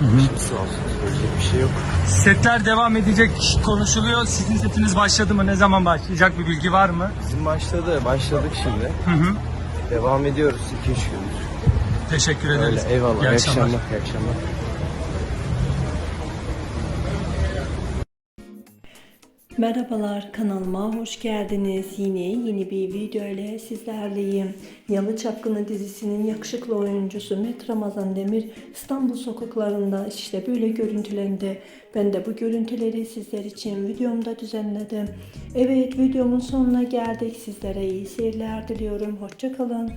Sağ olsun. Söyleyecek bir şey yok. Setler devam edecek konuşuluyor. Sizin setiniz başladı mı? Ne zaman başlayacak bir bilgi var mı? Bizim başladı. Başladık şimdi. Hı hı. Devam ediyoruz 2-3 gündür. Teşekkür Öyle. ederiz. Eyvallah. İyi İyi akşamlar. akşamlar. İyi akşamlar. Merhabalar kanalıma hoş geldiniz. Yine yeni bir video ile sizlerleyim. Yalı Çapkını dizisinin yakışıklı oyuncusu Met Ramazan Demir İstanbul sokaklarında işte böyle görüntülendi. Ben de bu görüntüleri sizler için videomda düzenledim. Evet videomun sonuna geldik. Sizlere iyi seyirler diliyorum. Hoşçakalın.